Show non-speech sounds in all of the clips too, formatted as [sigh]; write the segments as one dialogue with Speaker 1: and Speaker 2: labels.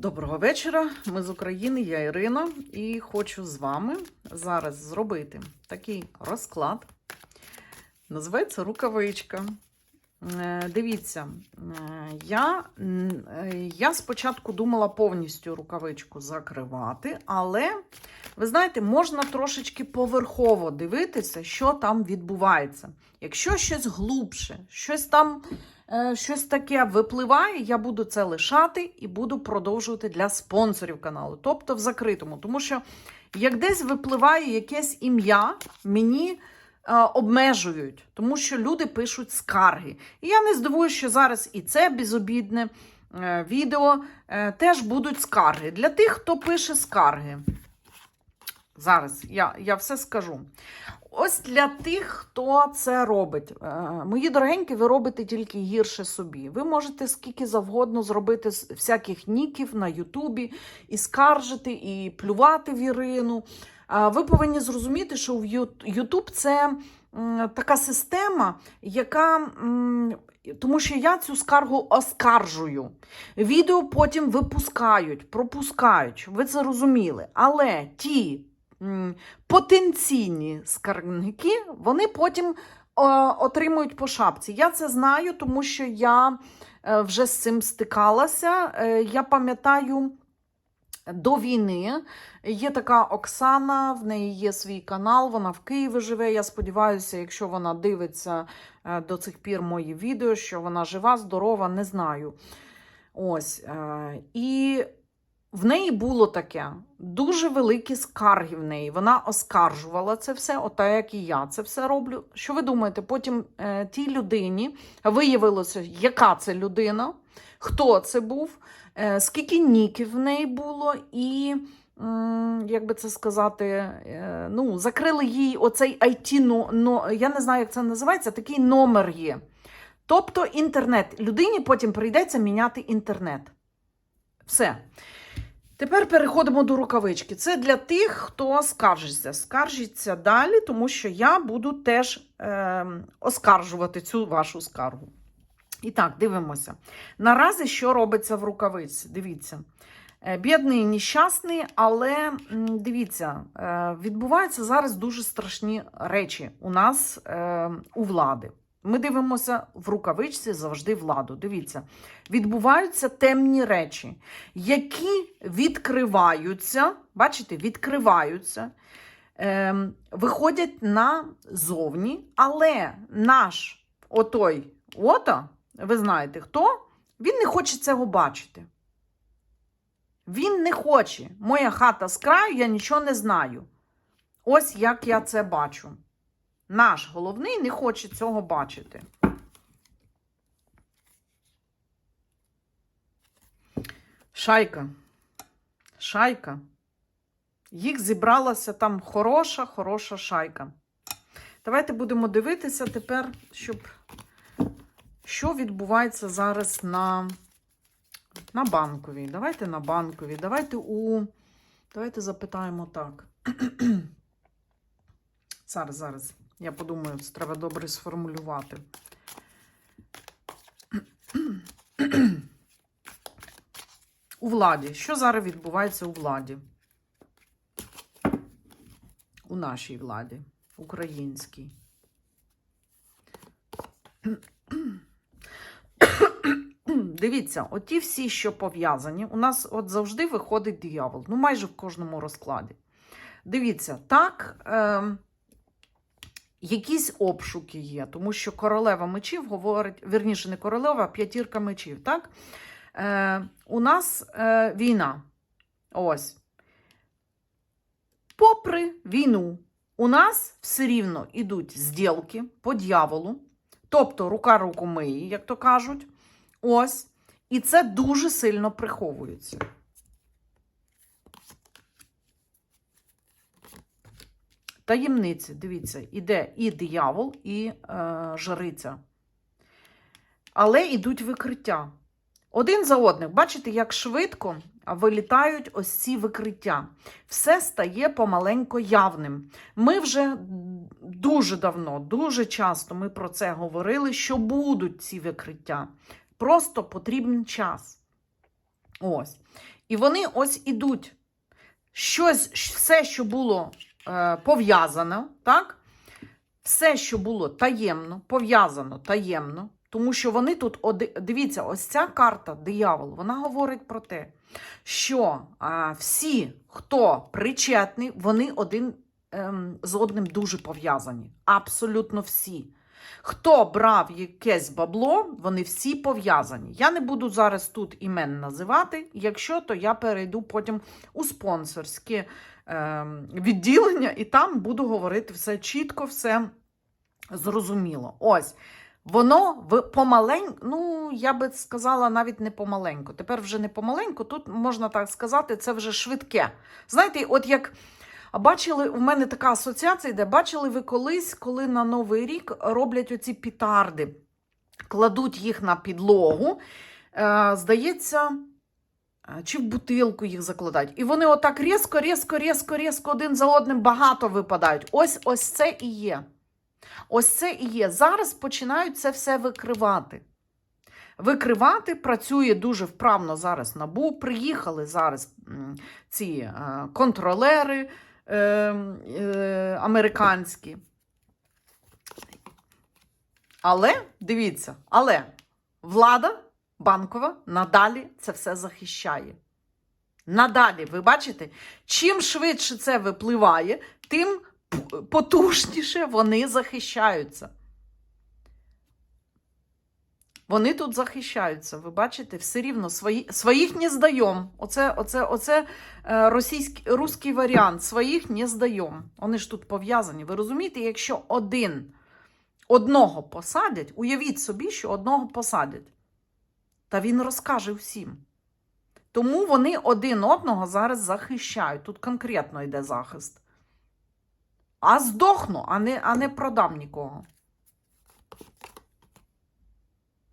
Speaker 1: Доброго вечора. Ми з України, я Ірина, і хочу з вами зараз зробити такий розклад. Називається рукавичка. Е, Дивіться, е, я, е, я спочатку думала повністю рукавичку закривати, але ви знаєте, можна трошечки поверхово дивитися, що там відбувається. Якщо щось глубше, щось там щось таке випливає, я буду це лишати і буду продовжувати для спонсорів каналу, тобто в закритому. Тому що як десь випливає якесь ім'я, мені е, обмежують, тому що люди пишуть скарги. І я не здивуюся, що зараз і це безобідне е, відео е, теж будуть скарги. Для тих, хто пише скарги. Зараз я, я все скажу. Ось для тих, хто це робить. Е, Мої дорогенькі, ви робите тільки гірше собі. Ви можете скільки завгодно зробити всяких ніків на Ютубі і скаржити, і плювати в Ірину. Ви повинні зрозуміти, що в Ютуб це така система, яка. Тому що я цю скаргу оскаржую. Відео потім випускають, пропускають. Ви це розуміли. Але ті потенційні скарбники, вони потім е, отримують по шапці. Я це знаю, тому що я е, вже з цим стикалася. Е, я пам'ятаю. До війни є така Оксана, в неї є свій канал, вона в Києві живе. Я сподіваюся, якщо вона дивиться до цих пір мої відео, що вона жива, здорова, не знаю. Ось. І в неї було таке дуже великі скарги в неї. Вона оскаржувала це все, ота як і я це все роблю. Що ви думаєте? Потім е, тій людині виявилося, яка це людина, хто це був, е, скільки ніків в неї було, і. м, Як би це сказати, е, ну, закрили їй оцей IT, но, но, я не знаю, як це називається, такий номер є. Тобто інтернет. Людині потім прийдеться міняти інтернет. Все. Тепер переходимо до рукавички. Це для тих, хто скаржиться. Скаржиться далі, тому що я буду теж е, оскаржувати цю вашу скаргу. І так, дивимося. Наразі що робиться в рукавиці? Дивіться. Е, Бідний нещасний, але дивіться, е, відбуваються зараз дуже страшні речі у нас е, у влади. Ми дивимося в рукавичці завжди владу. Дивіться, відбуваються темні речі, які відкриваються, бачите, відкриваються, ем, виходять назовні, але наш отой ота, ви знаєте хто, він не хоче цього бачити. Він не хоче. Моя хата з краю, я нічого не знаю. Ось як я це бачу. Наш головний не хоче цього бачити. Шайка. Шайка. Їх зібралася там хороша, хороша шайка. Давайте будемо дивитися тепер, щоб що відбувається зараз на, на банковій. Давайте на банковій. Давайте у. Давайте запитаємо так. [clears throat] Зараз, зараз. Я подумаю, це треба добре сформулювати. У владі. Що зараз відбувається у владі? У нашій владі, українській. Дивіться, оті всі, що пов'язані, у нас от завжди виходить диявол. Ну, майже в кожному розкладі. Дивіться, так, е, якісь обшуки є, тому що королева мечів говорить, вірніше, не королева, а п'ятірка мечів. Так? Е, у нас е, війна. Ось. Попри війну, у нас все рівно йдуть зділки по дьяволу, тобто рука руку миє, як то кажуть. Ось. І це дуже сильно приховується. Таємниці, дивіться, іде і диявол, і е, жриця. Але йдуть викриття. Один за одним. Бачите, як швидко вилітають ось ці викриття. Все стає помаленько явним. Ми вже дуже давно, дуже часто ми про це говорили, що будуть ці викриття. Просто потрібен час. Ось. І вони ось ідуть. Щось, все, що було пов'язано, так? Все, що було таємно, пов'язано таємно, тому що вони тут, дивіться, ось ця карта диявол, вона говорить про те, що а, всі, хто причетний, вони один ем, з одним дуже пов'язані. Абсолютно всі. Хто брав якесь бабло, вони всі пов'язані. Я не буду зараз тут імен називати. Якщо, то я перейду потім у спонсорське відділення, і там буду говорити все чітко, все зрозуміло. Ось. Воно в помаленьку, ну я би сказала, навіть не помаленьку. Тепер вже не помаленьку, тут можна так сказати, це вже швидке. Знаєте, от як бачили, у мене така асоціація йде, бачили ви колись, коли на Новий рік роблять оці пітарди, кладуть їх на підлогу, е, здається, чи в бутилку їх закладають. І вони отак різко, різко, різко, різко один за одним багато випадають. Ось ось це і є. Ось це і є. Зараз починають це все викривати. Викривати працює дуже вправно зараз НАБУ. Приїхали зараз ці контролери е, е, американські. Але, дивіться, але влада банкова надалі це все захищає. Надалі, ви бачите, чим швидше це випливає, тим потужніше вони захищаються. Вони тут захищаються, ви бачите, все рівно свої, своїх не здаємо. Оце, оце, оце е, російський, русський варіант. Своїх не здаємо. Вони ж тут пов'язані. Ви розумієте, якщо один одного посадять, уявіть собі, що одного посадять, та він розкаже всім. Тому вони один одного зараз захищають. Тут конкретно йде захист. А здохну, а не, а не продам нікого.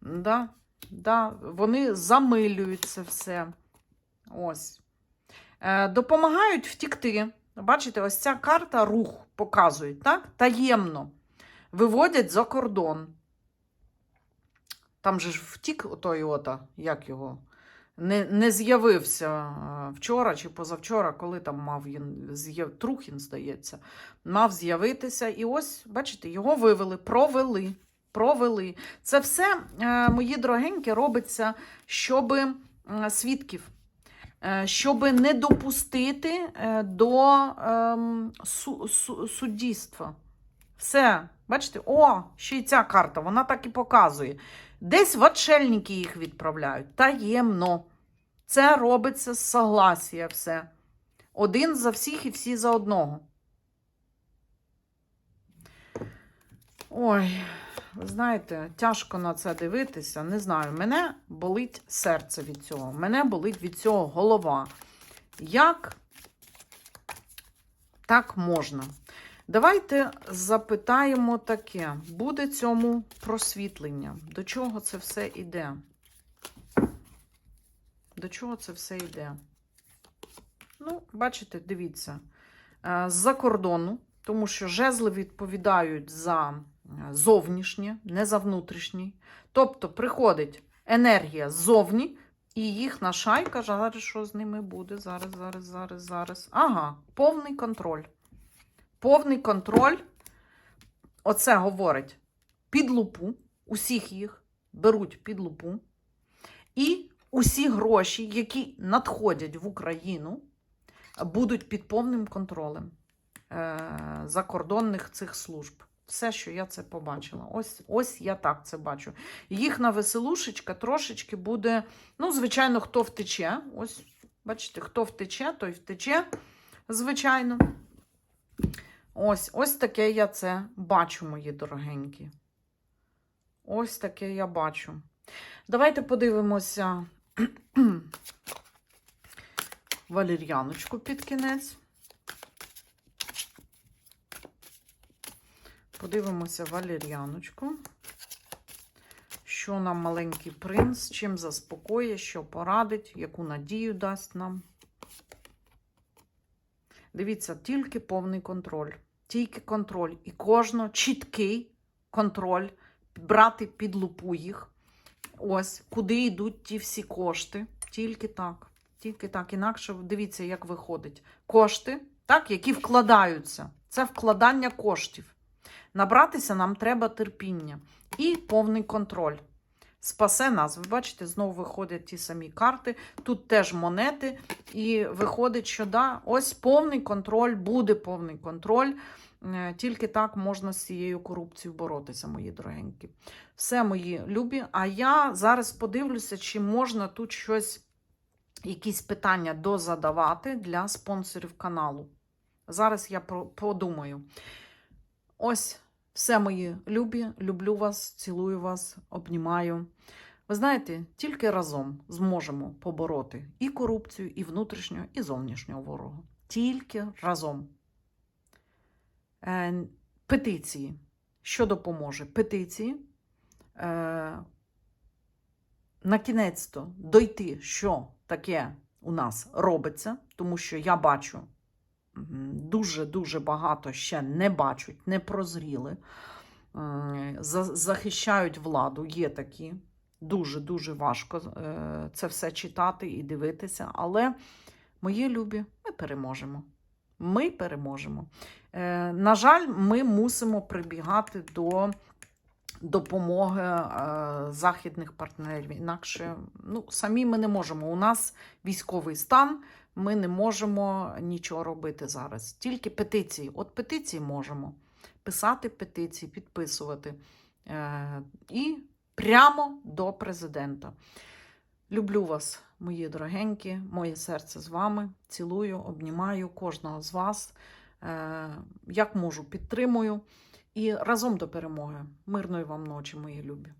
Speaker 1: Да, да, вони замилюють це все. Ось. Е, допомагають втікти. Бачите, ось ця карта рух показують, так? Таємно. Виводять за кордон. Там же ж втік той ота, як його, не, не з'явився е, вчора чи позавчора, коли там мав він, з'яв... Трухін, здається, мав з'явитися. І ось, бачите, його вивели, провели. Провели. Це все, е, мої дорогенькі, робиться, щоб свідків, е, щоб не допустити до ем, су- су- суддівства. Все, бачите, о, ще й ця карта, вона так і показує. Десь в отшельники їх відправляють. Таємно. Це робиться з согласія все. Один за всіх і всі за одного. Ой, знаєте, тяжко на це дивитися. Не знаю, мене болить серце від цього. Мене болить від цього голова. Як так можна? Давайте запитаємо таке: буде цьому просвітлення? До чого це все йде? До чого це все йде? Ну, бачите, дивіться, е, з-за кордону, тому що жезли відповідають за е, зовнішнє, не за внутрішнє. Тобто приходить енергія ззовні, і їхня шайка, зараз що з ними буде? Зараз, зараз, зараз, зараз. Ага, повний контроль. Повний контроль. Оце говорить під лупу. Усіх їх беруть під лупу. І усі гроші, які надходять в Україну, будуть під повним контролем е, закордонних цих служб. Все, що я це побачила. Ось, ось я так це бачу. Їхня веселушечка трошечки буде. Ну, звичайно, хто втече. Ось, бачите, хто втече, той втече, звичайно. Ось, ось таке я це бачу, мої дорогенькі. Ось таке я бачу. Давайте подивимося [clears throat] валір'яночку під кінець. Подивимося валір'яночку. Що нам маленький принц, чим заспокоює, що порадить, яку надію дасть нам. Дивіться, тільки повний контроль. Тільки контроль. І кожного чіткий контроль. Брати під лупу їх. Ось, куди йдуть ті всі кошти. Тільки так. Тільки так, інакше дивіться, як виходить. Кошти, так, які вкладаються. Це вкладання коштів. Набратися нам треба терпіння і повний контроль. Спасе нас. Ви бачите, знову виходять ті самі карти. Тут теж монети, і виходить, що да, ось повний контроль, буде повний контроль. Е, Тільки так можна з цією корупцією боротися, мої дорогенькі. Все, мої любі. А я зараз подивлюся, чи можна тут щось, якісь питання дозадавати для спонсорів каналу. Зараз я подумаю. Ось все, мої любі. Люблю вас, цілую вас, обнімаю. Ви знаєте, тільки разом зможемо побороти і корупцію, і внутрішнього, і зовнішнього ворога. Тільки разом. Е, петиції. Що допоможе? Петиції. Е, на кінець-то дойти, що таке у нас робиться, тому що я бачу дуже-дуже багато ще не бачать, не прозріли, захищають владу, є такі. Дуже-дуже важко е, це все читати і дивитися. Але, мої любі, ми переможемо. Ми переможемо. Е, На жаль, ми мусимо прибігати до допомоги е, західних партнерів. Інакше ну, самі ми не можемо. У нас військовий стан, ми не можемо нічого робити зараз. Тільки петиції. От петиції можемо писати петиції, підписувати. Е, і прямо до президента. Люблю вас, мої дорогенькі, моє серце з вами. Цілую, обнімаю кожного з вас. Е, як можу, підтримую. І разом до перемоги. Мирної вам ночі, мої любі.